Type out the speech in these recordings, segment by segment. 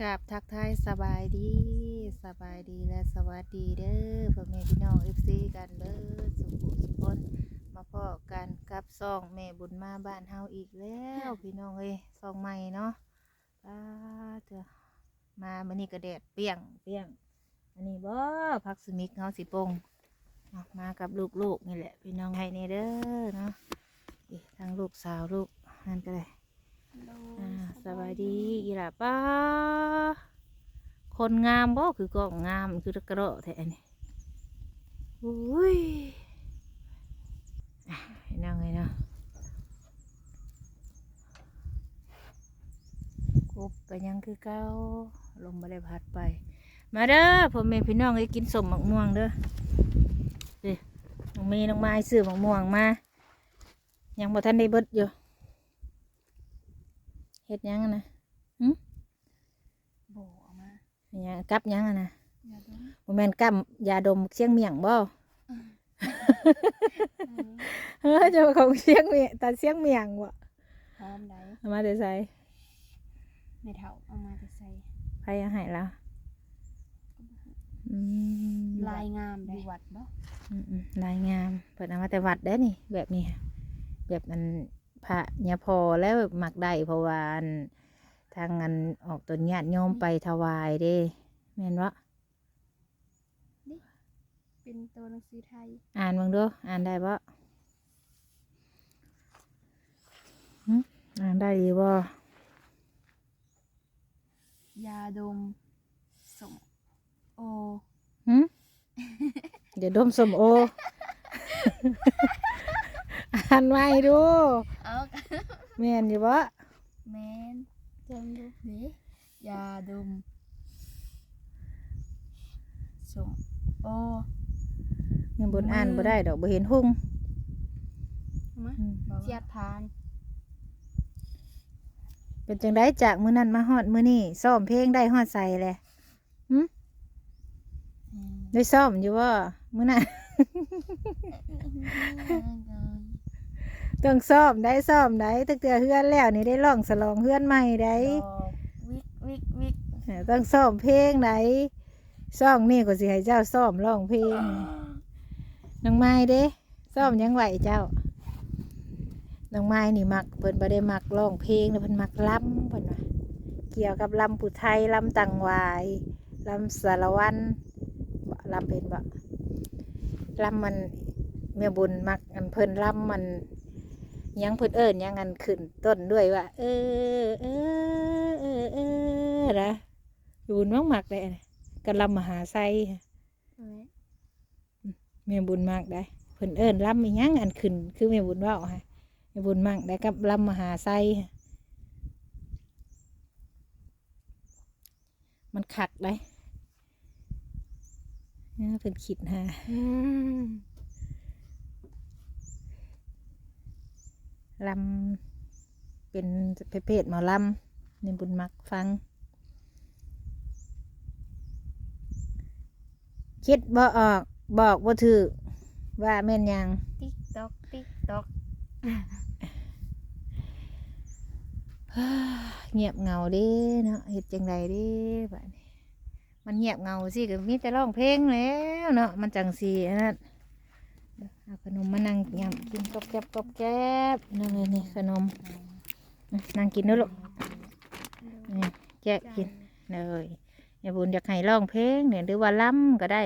กับทักทายสบายดีสบายดีและสวัสดีเด้อพ่อแม่พี่น้องเอฟซีกันเด้อสุขุสุขคนมาพอกันกับซองแม่บุญมาบ้านเฮาอีกแล้วพี่น้องเอ้ยซองใหม่เนาะป้าเถอะมามื้อนี้ก็แดดเปียงเปียงอันนี้บ่พักสมิกเฮาสิปงมากับลูกๆนี่แหละพี่น้องให้นี่เด้อเนาะทั้งลูกสาวลูกนั่นก็เลย อ่าสบายดีอีหล่ะป้าคนงามบ่คือก็งามคือตะกระโดแท้นี่อุ้ยนั่งไงเนาะกบก็ยังคือเก่าลมบ่ได้พัดไป มาเด้อพ่อแม่พี่น้องให้กินสมมะม่วงเด้อเดิน้องเมย์น้องไม้ซื้อมะม่วงมา ยังบ่ทันได้เบิดอยู่ เฮ็ดหยังอะนะโบเออกมาอิหยังกับหยังอะนะอย่าดมบ่แม่นกับยาดมเชียงเมียงบ่เฮ้อเจ้าของเชียงเมียงตาเชียงเมียงบ่พร้อมได้เอามาได้ใส่ไม่เท่าเอามาแต่ใส่ไผเอาให้แล้วอืมลายงามได้วัดบ่อืมอืมลายงามเปิดเอามาแต่วัดได้นี่ แบบนี้ค่ะแบบมัน พระยาพอแล้วหมักได้เพราะว่าอันทางอันออกตนญาติโยมไปถวายเด้แม่นบ่เป็นตัวหนังสือไทย อ่านเบิ่งดูอ่านได้บ่หึอ่านได้ดีบ่ยาดมสมโอหึเดี๋ยวดมสมโอ อ่านไว้ดู เอาแม่นอยู่บ่แมนจำดูนี่ยาดมสมโอยังบนอ่านบ่ได้ดอกบ่เห็นหุ่งมาอืมเสียดทานเป็นจังไดจากมื้อนั้นมาฮอดมื้อนี้ซ้อมเพลงได้ฮอดใส่แหละอืมได้ซ้อมอยู่บ่มื้อนั้น ต้องซ้อมได้ซ้อมได้ตั้งแต่เฮือนแล้วนี่ได้ร้องสลองเฮือนใหม่ได้ดอกวิกวิกวิกเออต้องซ้อมเพลงได้ซ้อมนี่ก็สิให้เจ้าซ้อมร้องเพลงน้องไม้เด้ซ้อมยังไหวเจ้าน้องไม้นี่มักเพิ่นบ่ได้มักร้องเพลงนะเพิ่นมักลำเพิ่นว่าเกี่ยวกับลำผู้ไทยลำตังหวายลำสารวันบ่ลำเป็นบ่ลำมันเมียบุญมักอันเพิ่นลำมันห ยังเพิ่นเอิ้นหยังอันขึ้นต้นด้วยว่า เออเออเออเออนะบุญมักมักได้นะกันลำมหาไซเอาไว้เมียบุญมากได้เพิ่นเอิ้นลำอีหยังอันขึ้น คือเมียบุญเว่าฮะเมียบุญมากได้กับลำมหาไซมันขักได้เอ้อเพิ่นคิดฮะ อืม ลำเป็นประเภทหมอลำเมียบุญมักฟัง คิดบ่ออกบอกบ่ถือว่าแม่นหยัง ติ๊กตอกติ๊กตอกเงียบเหงาเดิเนาะเฮ็ดจังไดเดิบัดนี้มันเงียบเหงาสิก็มีแต่ร้องเพลงแล้วเนาะมันจังสีอันนั้น เอาขนมมานั่งยำกินกอบแก๊บกอบแก๊บนั่นเลยนี่ขนมนะนั่งกินเด้วยลูกนี่แกะกินเลยอย่าบุญอยากให้ร้องเพลงเนี่ยหรือว่าล้ำก็ได้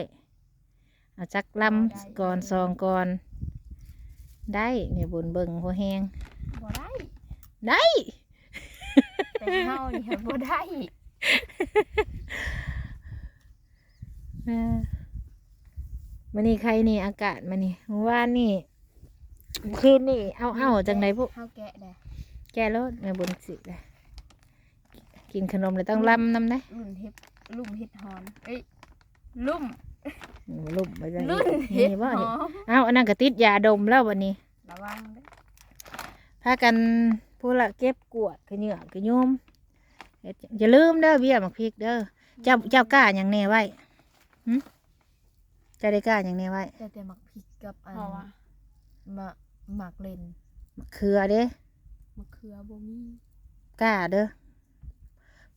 เอาจักล้ำก่อนซองก่อนได้เนี่ยบุญเบิ่งหัวแหงบ่ได้ได้แต่เฮาเนี่ยบ่ได้เออ มันนี่ใครนี่อากาศมันนี่เมื่อว่านนี่คืนนี่เอาเอาจังไดพวกเฮาแกะได้แกรถแม่บุญสิเลยกินขนมเลยต้องลำน้ำนะรุ่นเฮ็ดลุ่มเฮ็ดฮอนเอ้ยลุ่มลุ่มไปเลยรุ่นเฮ็ดนี่ฮบ่อนี่นเอาอันนั้นก็ติดยาดมแล้ววันนี้ระวังเด้อพากันผู้ละเก็บกวดขะเหยื่อขะโยมเฮ็ดอย่าลืมเด้อเบี้ยหมักพริกเด้อเจ้าเจ้ากล้าอย่างแน่ไว้หึเจะได้กล้าอย่างแน่ไว้แต่แต่หมักพริกกับอันเพราะว่ามะหมักเลนมะเขือเด้มะเขือบ่มีกล้าเด้อ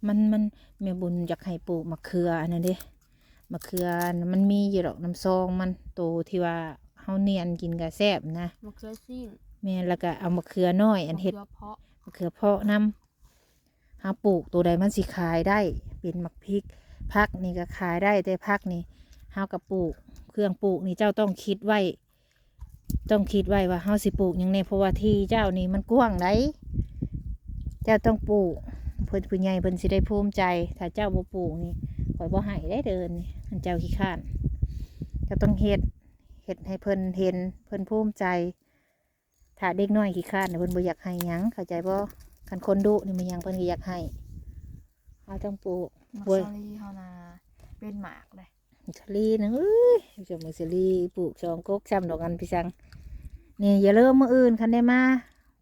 มันมันแม่บุญอยากให้ปลูกมะเขืออันนั้นเด้มะเขือน่ะมันมีอยู่ดอกน้ำซองมันโตที่ว่าเฮาเนียนกินก็แซ่บนะมะเขือซีนแม่นแล้วก็เอามะเขือน้อยอันเฮ็ด มะขืเพาะมะเขือเพาะน้ำเฮาปลูกตัวใดมันสิขายได้ เป็นมักพริกพักนี่ก็ขายได้แต่พักนี่เฮาก็ปลูก เครื่องปลูกนี่เจ้าต้องคิดไว้ ต้องคิดไว้ว่าเฮาสิปลูกหยังไงเพราะว่าที่เจ้านี่มันกว้างไดเจ้าต้องปลูกเพิ่นผู้ใหญ่เพิ่นสิได้ภูมิใจ ถ้าเจ้าบ่ปลูกนี่ข่อยบ่ให้ได้เดินนี่อันเจ้าขี้ข้านเจ้าต้องเฮ็ดเฮ็ดให้เพิ่นเห็นเพิ่นภูมิใจ ถ้าเด็กน้อยขี้ข้านน่ะเพิ่นบ่อยากให้หยังเข้าใจบ่คันคนดุนี่มันหยังเพิ่นก็อยากให้เราต้องปลูกมักเว้ยซาลีเฮานาเป็นหมากเลยมัก สลีนะเอ้ยจมักสลีปลูกสองกกซ้ำดอกกันพี่สังนี่อย่าเริ่มมืออื่นคันได้มา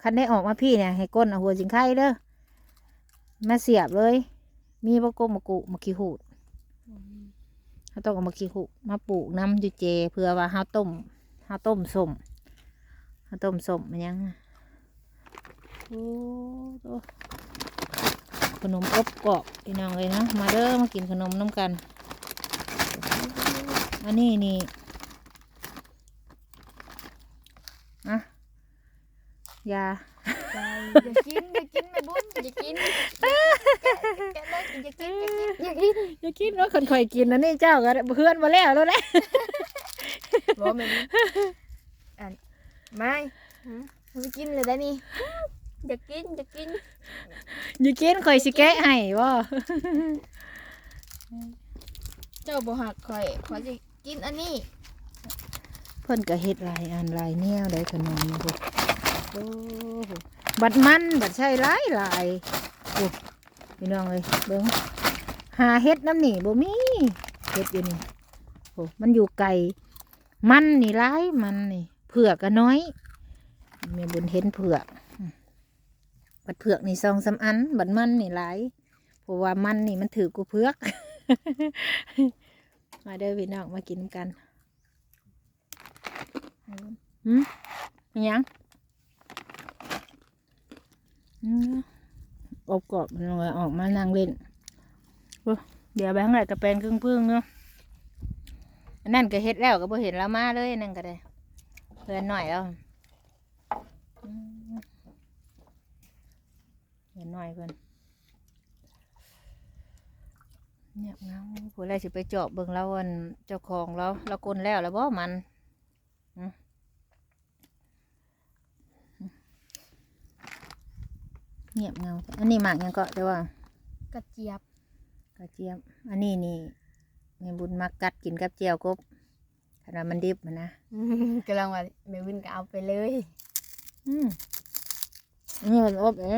คันได้ออกมาพี่เนี่ยให้ก้นเอาหัวสิงไข่เด้อมาเสียบเลย มีบะโกมะกุมะขี้หูดเขาต้องเอามาขี้หูดมาปลูกน้ำอยู่เจเพื่อว่าเฮาต้มเฮาต้มสมเฮาต้มสมมันยังโอ้ขนมอบกรอบพี่น้องเลยนะมาเด้อมากินขนมน้ำกัน อันนี้นี่อะยาอย่ากินอย่ากินแม่บุญอย่ากินแกเลยอย่ากินอย่ากินอย่ากินอย่าคิดว่าคนคอยกินนะนี่เจ้าก็เพื่อนมาแล้วแล้วแหละบ่แม่บุญอันไม่ฮะอย่ากินเลยได้นี่อย่ากินอย่ากินอย่ากินคอยสิแกะให้บ่เจ้าบ่หักข่อยข่อยจะ กินอันนี้ เพิ่นก็เฮ็ดหลายอันหลายแนวได้ขนมนี่เพิ่นโอ้โหบัดมันบัดใช่หลายหลายโอ้พี่น้องเอ้ยเบิ่งหาเฮ็ดน้ำนี่บ่มีเฮ็ดอยู่นี่โอ้มันอยู่ไกลมันนี่หลายมันนี่เผือกก็น้อยแม่บุญเห็นเผือกบัดเผือกนี่ซองสามอันบัดมันนี่หลายเพราะว่ามันนี่มันถือกูเผือก มาเด้อพี่น้องมากินกันอืมยังอบกรอบมันเลยออกมานั่งเล่น เดี๋ยวแบงค์ไหนกระแปลงครึ่งพึ่งเนาะนั่นก็เฮ็ดแล้วก็บ่เห็นแล้วมาเลยนั่นก็ได้เพื่อนหน่อยแล้วอืมเห็นหน่อยเพื่อน เงียบเงาผู้ไรสิไปเจาะเบิ่งแล้ววันเจ้าของเราเรากลนแล้วแล้วบ่มันอืมเงียบเงาอันนี้หมากยังเกาะแต่ว่ากระเจี๊ยบกระเจี๊ยบ อันนี้นี่แม่บุญมักกัดกินกับเจียวกบขนาดมันดิบมันนะกำลังว่าแม่บุญก็เอาไปเลย อืมนี่มันอบเอ๋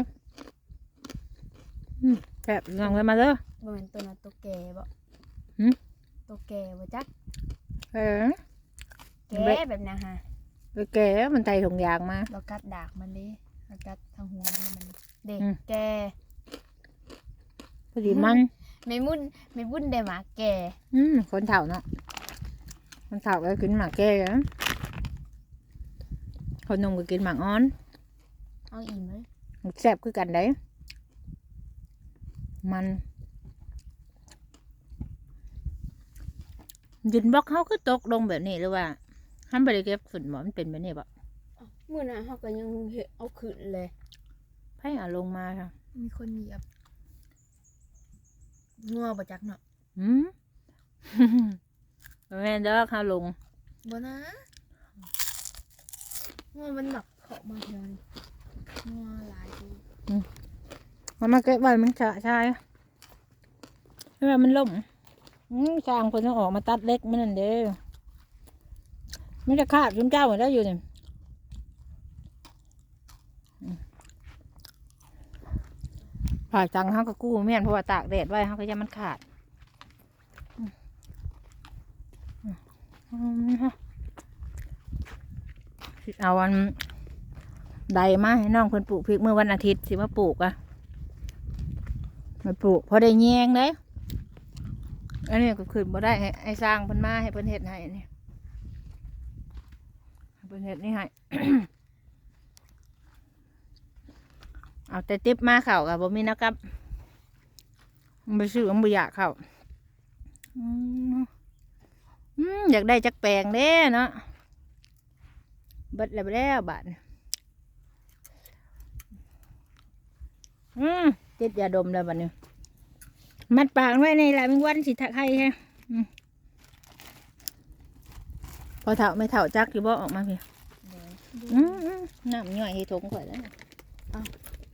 อืม แซ่บลองเลยมาเด้อบ่แม่นตัวนั้นตัวแก่บ่หึตัวแก่บ่จักเออ แก่แบบนั้นฮะไปแก่มันไทยถุงยางมาเรากัดดากมันดิเรากัดทางหัวมันมันเด็กอืมแก่พอดีมันแม่บุญแม่บุญได้หมาแก่อืมคนเฒ่าเนาะคนเฒ่าก็กินหมากแก่กันคนหนุ่มก็กินหมากอ่อนเอาอิ่มเลยแซ่บคือกันได้ มันดินบล็อกเขาคือตกลงแบบนี้หรือว่าห้ามบริเก็บฝุ่นบ่มันเป็นแบบนี้บ่มื้อน่ะเฮาก็ยังเฮ็ดเอาขึ้นเลยไพ่เอาลงมาค่ะ มีคนเหยียบงัวบ่จักเนาะอืมแม่นเด้อเขาลงบ่นะงัวมันแบบเข้ามาเดินงัวหลายตัว มันมาเก็บไว้มันชะใชายเวลามันล่มช่างคนต้องออกมาตัดเล็กมันนั่นเด้อไม่จะขาดจุนเจ้าเหมือนได้อยู่เนี่ยผ่าจังเขาก็กู้แม่นเพราะว่าตากแดดไว้เขาก็ยังมันขาดเอาวันใดมาให้น้องเพิ่นปลูกพริกเมื่อวันอาทิตย์สิมาปลูกอะ มาปลูกพอได้แยงเลยอันนี้ก็ขึ้นบ่ได้ให้สร้างพิ่นมาให้เพิ่นเฮ็ดให้นนี้ให้เพิ่นเฮ็ดนี่ให้เอาแต่ติ๊บมาเข่ากับบ่มีนะครับมันไปซื้อมันบ่อยากเข้าอืมอยากได้จักแปลงเด้เนาะบิดแล้วไปแล้วบาทอืม ติดยาดมแล้วบัดนี้ มัดปากไว้ในหลายเป็นวันสิทักให้แฮะอืมพอเถาไม่เถาจักอยู่บ่ออกมาเพี่โดยอืมอืมน้ำย่อยให้ทงข่อยแล้ว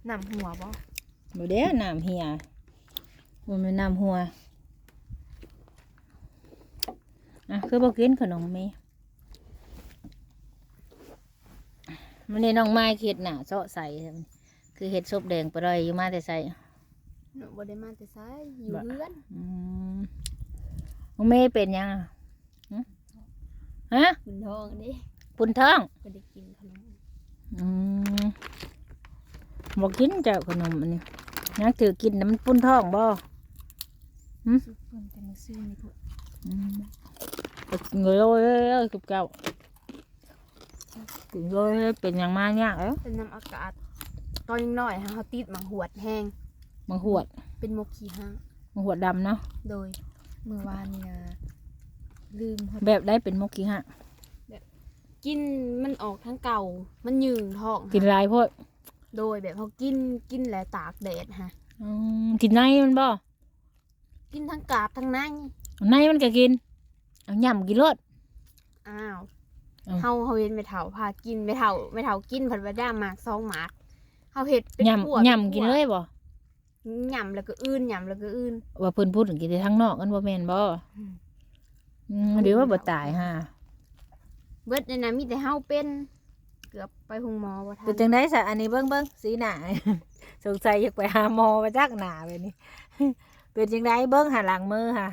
นำหัวบ่บ่เด้น้ำเหียมันเป็นน้ำหัวอะคือบ่กินขนมเมมันนี่น้องไม้เฮ็ดหน้าเซาะใส่ คือเฮ็ดซบแดงไปเลยอยู่มาแต่ใส่หนูบ่ได้มาแต่ไสอยู่บ่เฮือนอืมน้องเมย์เป็นยังอะหึฮะบุญทองเด้ปุ่นท้อง บ่ได้กินขนมอืมบอกกินเจ้าขนมอันนี้นักถือกินน้ำมันปุ่นท้องบ่ซุปเพิ่นแต่มื้อซื้อนี่พุ่นอืมก็กินเลยเลยกับเก่ากินเลยเป็นอย่างมากเนี่ยเอ้าเป็นน้ำอากาศ ตอนยังน้อยฮะเขาติดหมังหวดแห้งมังหวดเป็นมกขี้ห้างมังหวดดำเนาะโดยเมื่อวานนี่นะลืมฮอดแบบได้เป็นมกขี้ฮะกินมันออกทั้งเก่า มันยืงท้องกินฮะหลายโพดโดยแบบเขากินกินแล้วตากแดดฮะอืมกินในมันบ่กินทั้งกาบทั้งในในมันก็กินเอาย่ำกินรสอ้าวเอ้าเฮาเฮาเห็นไม่เฒ่าพากินไม่เฒ่าไม่เฒ่ากินผัดว่าด้าหมากสองหมาก เฮาเห็ดเป็นพวกย่ำย่ำกินเลยบ่ย่ำแล้วก็อื่นย่ำแล้วก็อื่นว่าเพิ่นพูดถึงกินแต่ทางนอกกันบ่แม่นบ่อืมอืมเดี๋ยวว่าบ่ตายฮะเบิดในนั้นมีแต่เฮาเป็น เกือบไปหุงหมอบ่ทัเป็นนจังได๋ซะอันนี้เบิ่งเบิ่งสีหน้า สงสัยอยากไปหาหมอมาจักหน้าแบบนี้เป็นจังไดเบิ่งหาหลังมือค่ะ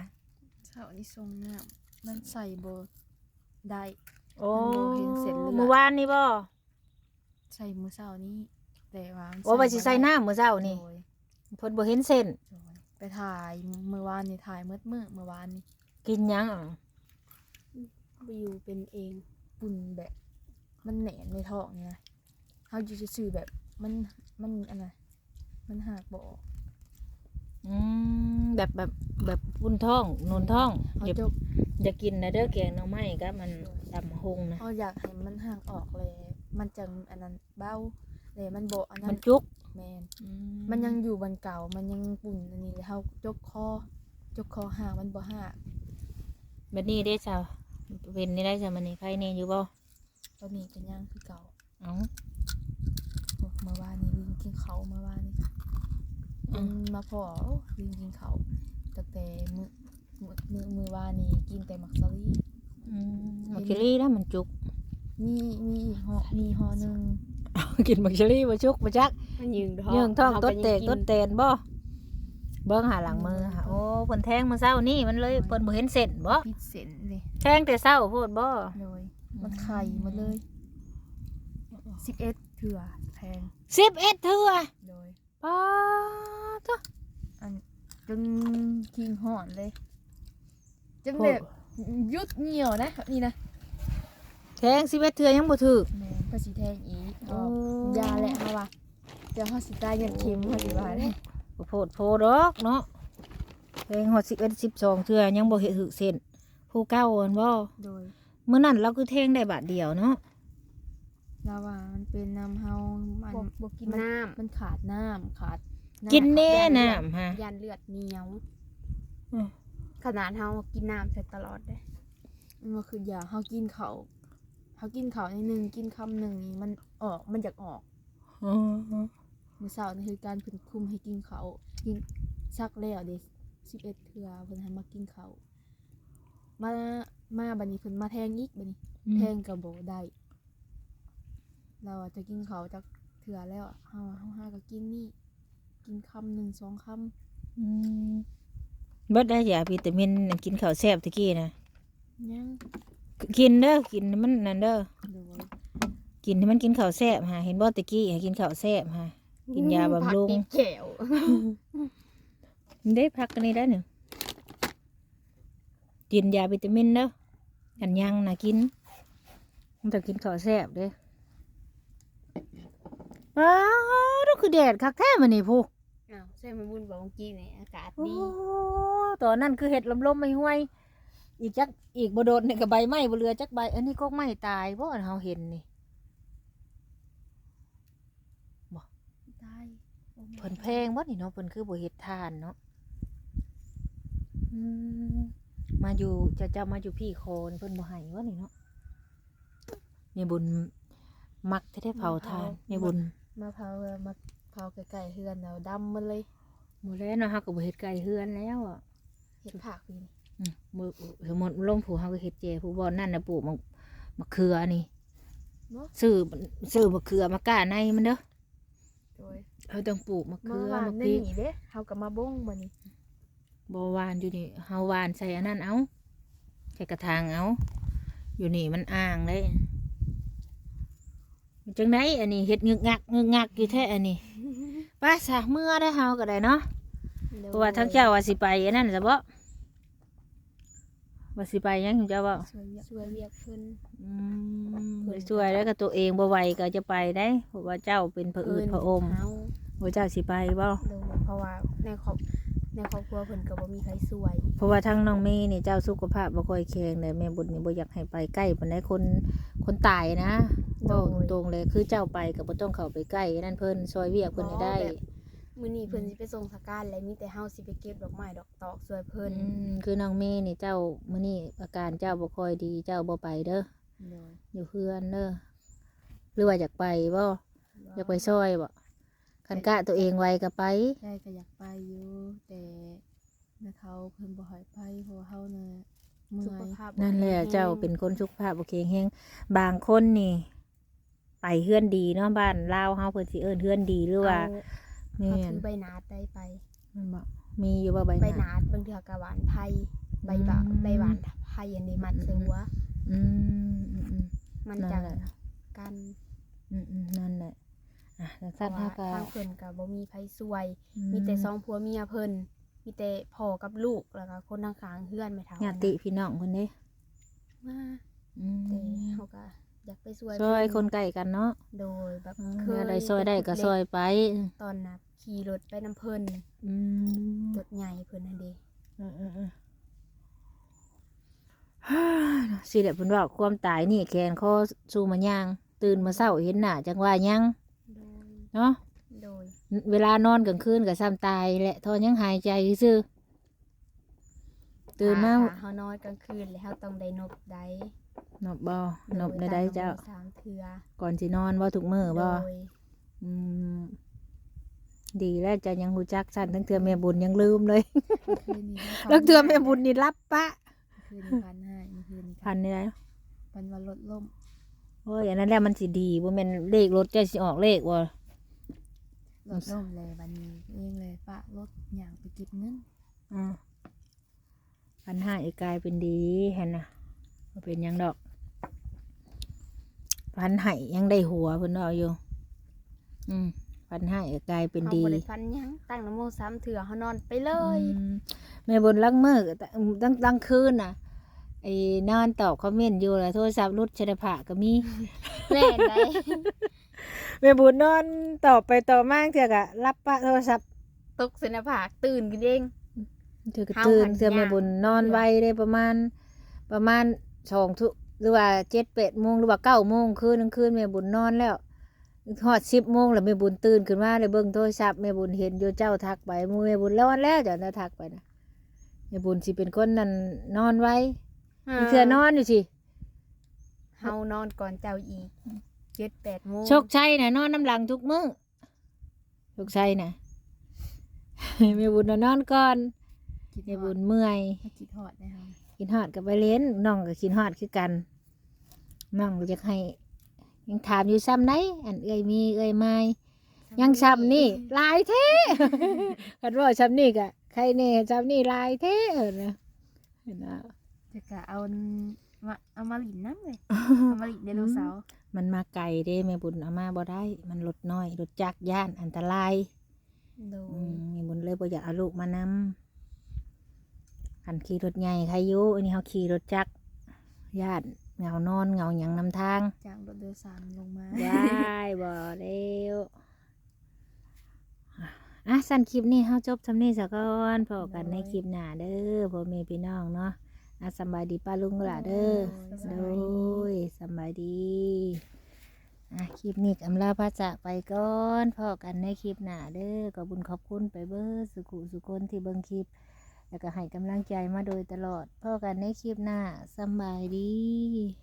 เช้านี่ทรงน้ำมันใส่บ่ได้ โอ้มันบ่เห็นเส้นเลือด เมื่อวานนี่บ่ใส่มื้อเช้านี้ แต่ว่ามันโอ้ว่าสิใส่น้ำมื้อเช้านี่โดยเพิ่นบ่เห็นเส้น โดยไปถ่ายเมื่อวานนี่ถ่ายเมื่อเมื่อเมื่อวานนี่กินหยังอะไปอยู่เป็นเองปุ่นแบบ มันแหนนในท้องนี่นะเฮาอยู่ซื่อๆแบบมันมันอันน่ะมันหักบ่ออกอืมแบบแบบแบบปุ่นท้องนูนท้องเขาอย่าจกอย่ากินนะเด้อแกงหน่อไม้ก็มันตำหงนะเขาอยากให้มันหักออกเลย มันจังอันนั้นเบ้า เลยมันโบอันมันั้นนจุกแมนมันยังอยู่บนเก่า มันยังปุ่นอันนี้เลยเฮาจกคอจกคอห่างมันบ่หักแบบนี้ได้จ้าเป็นนี่ได้จ้ะมันนี่ใครนี่อยู่บ่ตอนนี้ก็ยังคือเก่าเอ้าโอ้เมื่อวานนี้ลิงกินเขาเมื่อวานนี้อือืมมมาพอโอ้ลิงกินเขาตั้งแต่มือมือมือมือวานนี้กินแต่มักซารี่อืมมักคิรี่แล้วมันจุก มีมีอีกห่อมีห่อหนึ่ง กินมักคิรี่บ่จุกบ่จักมันยืงท้องเยื่องท้องเขาต้ก็นยังเตะกินต้นเตนบ่เบิ่งหาหลังมือค่ะโอ้เพิ่นแทงมาเช้านี่มันเลยเพิ่นบ่เห็นเส้นบ่พิษเส้นเลยแทงแต่เช้าโพดบ่เลยมันไข่หมาเลยสิบเอ็ดเถื่อแพง11เทื่อโดยป้าจ้ะอันจนคิงห่อนเลยจนแบบยุดเหนียวนะนี่นะ แทง11เทื่อยังบ่ถูกแม่ก็สีแทงอีกโอ้ยาแหละมาว่าเดี๋ยวเขาสิตายยันเข็มเขาสิว่าเลยบ่โพดโพดอกเนาะแทงฮอด11 12เทื่อยังบ่เห็นถูกเส้นผู้เก่าอันบ่โดยมื้อนั้นเราคือแทงได้บาทเดียวเนาะลาว่ามันเป็นน้ำเฮามันบกินน้ำมันขาดน้ำขาดำกินแน่ขาดน้ำฮะยันเลือดเหนียวอืมขนาดเฮากินน้ำใส่ตลอดเลยมันก็คือยาเฮากินเขา วเฮากินเขาวในหนึ่งกินคำหนึ่งนี่มันออกมันอยากออกอ๋อมื้อเช้านี่คือการเพิ่นคุมให้กินเขาวกินซักแล้วเด้สิบเอ็ดเทื่อเพิ่นให้มากินเขาวมามาบัดนี้เพิ่นมาแทงอีกบัดนี้แทงกับโบได้เราอาจจะกินเขาวจากเถื่อแล้วอะเฮาเฮาห้าก็กินนี่ กินคำหนึ่งสองคอืมเบิดได้ยาวิตามินอันกินข้าวแซ่บตะกี้นะำยัง กินเด้อกินให้มันนั่นเด้อโดยกินให้มันกินข้าวแซ่บฮะเห็นบ่ตะกี้ให้กินข้าวแซ่บฮะกินยาบำรุงผักติดแขวได้พักกันนี่ได้หนึ่งกินยาวิตามินเด้อกันยังนะกินมันจะกินข้าวแซ่บเด้ออ้าวดูคือแดดคักแท้มันนี่พูอ้าวใช่มาบุญบอกเมื่อกี้นี่อากาศโอ้ดีตอนนั้นคือเห็ดลมๆไม่ห้วย อีกจักอีกบ่โดนนี่ก็ใบไม้บ่เหลือจักใบอันนี้ก็ไม้ตายบ่เฮาเห็นนี่ได้โอ้แม่เพิ่นแพงบ่นี่เนาะเพิ่นคือบ่เฮ็ดทานเนาะอืมมาอยู่จะจะมาอยู่พี่โคนเพิ่นบ่ให้บ่นี่เนาะแม่บุญมักแท้ๆเผาทานแม่บุญมาเผาเออมาเผาไก่ๆเฮือนแล้วดำมันเลยบ่แล้วเนาะเฮาก็บ่เฮ็ดไก่เฮือนแล้วอะเห็ดผักพี่นี่อื มมือสมมุติลงผู้เฮาก็เฮ็ดเจผู้บ่นั่นน่ะปลูกมะมะเขือนี่เนาะซื้อซื้อมะเขือมาก้าในมันเด้อโดยเฮาต้องปลูกมะเมื่เขืออวานมะพนี่ริกเด้เฮาก็มาบ้งบ่นี่บ่หวานอยู่นี่เฮาหวานใส่อันนั้นเอาใส่กระถางเอาอยู่นี่มันอ่างเลยมันจังไดอันนี้เฮ็ดงึกงักงึกงักอยู่แท้อันนี้ไป้าซะเมื่อได้อเฮาก็ได้เนาะเพราะว่าทั้งเจ้าว่าสิไปอันนั้นซะบ่ ว่าสิไปหยังเจ้าบ่สวยเวียกสวยเวียกเพิ่นอืมไปช่วยแล้วก็ตัวเองบ่ไหวก็จะไปได้เพราะว่าเจ้าเป็นพระอืดพระอมเฮาว่าเจ้าสิไปบ่โดยเพราะว่าในครอบในครอบครัวเพิ่นก็บ่มีใครสวยเพราะว่าทั้งน้องเมย์นี่เจ้าสุขภาพบ่ค่อยแข็งเลยแม่บุญนี่บ่อยากให้ไปใกล้ปานใดคนคนตายนะบอกตรงๆเลยคือเจ้าไปก็บ่ต้องเข้าไปใกล้นั่นเพิ่นซอยเวียกเพิ่นให้ได้ มื้อนี้เพิ่นสิไปส่งสการแล้วมีแต่เฮาสิไปเก็บดอกไม้ดอกตอกสวยเพิ่นอืมคือน้องเมย์นี่เจ้ามื้อนี้อาการเจ้าบ่ค่อยดีเจ้าบ่ไปเด้อโดยอยู่เพื่อนเด้อหรือว่าอยากไปบ่อยากไปซอยบ่คันกะตัวเองไว้ก็ไป ใช่ก็อยากไปอยู่แต่แม่เขาเพิ่นบ่ให้ไปเพราะว่าเฮาน่ะเมื่อยนั่นแหละเจ้าเป็นคนสุขภาพบ่แข็งแรงบางคนนี่ ไปเฮือนดีเนาะบ้านลาวเฮาเพิ่นสิเอิ้นเฮือนดีหรือว่าเอ แม่เขานถือใบหนาดได้ไป มันบอกมีอยู่ว่าใบใบหหนานาดบางเทื่อก็หวานไผ่ใบบ่าอืมใบหวานไผ่อันนี้มัดใส่หัว อืมอืมอืมมันนั่นจังแหละกันอืมอืมนั่นแหละอะแล้วเพสัตราะว์ว่าเฮาก็ทางเพิ่นก็บ่มีไผสวย มีแต่สองผัวเมียเพิ่นมีแต่พ่อกับลูกแล้วก็คนทางข้างเฮือนไม่เท่าญาติพี่น้องเพิ่นเด้มาอืมแต่เฮาก็ อยากไปสวยซอยเพิ่คนใกล้กันเนาะโดยแบบอืมเคเมื่ยอใดซอยได้ก็ซอยไป ตอนน่ะขี่รถไปน้ำเพิ่นอืมรถใหญ่เพิ่นนั่นเด้อืมอืมอืมฮ่าสิแหละเพิ่นว่าความตายนี่แขนคอสู้มันย่าง ตื่นมาเช้าเห็นหน้าจังว่ายังโดยเนาะ โดยเวลานอนกลางคืนก็ซ้ำตายแหละทอนยังหายใจซื่อตื่นมาถ้เฮานอนกลางคืนแล้วเฮาต้องได้นบได้ นบบ่นบในใดเจ้าตมสามเทื่อก่อนสินอนบ่ทุกมื้อบ่โดยอืมดีแล้วจะยังรู้จักสั่นทั้งเทื่อแม่บุญยังลืมเลยเมื่อคืนนี้ได้แล้วเทื่อแม่บุญนี่รับปะเมื่อคืนนี้พันห้าเมื่อคืนนี้พันนี่ได พันวันรถล่มโอ้ยอันนั้นแหละมันสิดีบ่แม่นเลขรถจะสิออกเลขบ่รถล่มเลยวันนี้เองเลยปะรถอย่างไปเก็บเงินอ่าพันห้าอีกกลายเป็นดีหั่นน่ะบ่เป็นหยังดอก พันให้ยังได้หัวเพิ่นเอาอยู่ อืมพันห้าอีกกลายเป็นเขาดีบ่ได้พันหยังตั้งน้ำโมสามเถื่อเขานอนไปเลยอืมแม่บนลักมือก็ตั้งตั้งคืนน่ะไอ้นอนตอบคอมเมนต์อยู่แล้วโทรศัพท์รุดชนผะก็มี แม่นได้ แม่บุญนอนตอบไปต่อมากเถอะกะรับปะโทรศัพท์ตกเสนาผากตื่นกันเอง เถอะก็เฮาตื่นหันเถอะยาก แม่บุญนอนไวได้ประมาณ ประมาณสองทุ หรือว่าเจ็ดแปดโมงหรือว่าเก้าโมงคืนนึงคืนแม่บุญนอนแล้วหอดสิบโมงแล้วแม่บุญตื่นขึ้นมาเลยเบิ่งโทรศัพท์แม่บุญเห็นอยู่เจ้าทักไปหมูแม่บุญร้อนแล้วเจ้าน่ะทักไปนะแม่บุญสิเป็นคนนั่นนอนไวเถื่อนอนอยู่สิเฮานอนก่อนเจ้าอีกเจ็ดแปดโมงโชคชัยนะนอนน้ำหลังทุกมื้อโชคชัยนะแม่บุญน่ะนอนก่อนคิดแม่ฮบุอดญเมื่อยให้คิดฮอดนะคะ กินฮอดกับไปเล่นน้องก็กินฮอดคือกันน้องอยากให้ ยังถามอยู่ซ้ำไหนอันเอ้ยมีเอ้ยไม่ยังซ้ำนี่หลายเท่คันว่าซ้ำนี่กะใครเน่ซ้ำนี่หลายเท่เออนะเห็นนะจะกะเอามาเอามาหลินน้ำเลยเอามาหลินไดโนเสาร์มันมาไกลเด้แม่บุญเอามาบ่ได้ มันรถน้อยรถจักรย่านอันตรายโดอืยมมีบุญเลยบ่อยากเอาลูกมานำ ขันขี่รถใหญ่ใครอยุอันนี้เขาขี่รถจักรญาติเหงานอนเหงาหยังนำทางจากรถโดยสารลงมาได้บ่เร็วอะอะสั้นคลิปนี้เฮาจบทำนี้ซะก่อนพอกันในคลิปหน้าเด้อพ่อแม่พี่น้องเนาะอะสำบายดีป้าลุงล่ะเด้อโดโดยสำบายดีอะคลิปนี้กำลาพระจากไปก่อนพอกันในคลิปหน้าเด้อขอบุญขอบคุณไปเบิดสุขุสุคนที่เบิ่งคลิป แล้วก็ให้กำลังใจมาโดยตลอดพ่อกันในคลิปหน้าสบายดี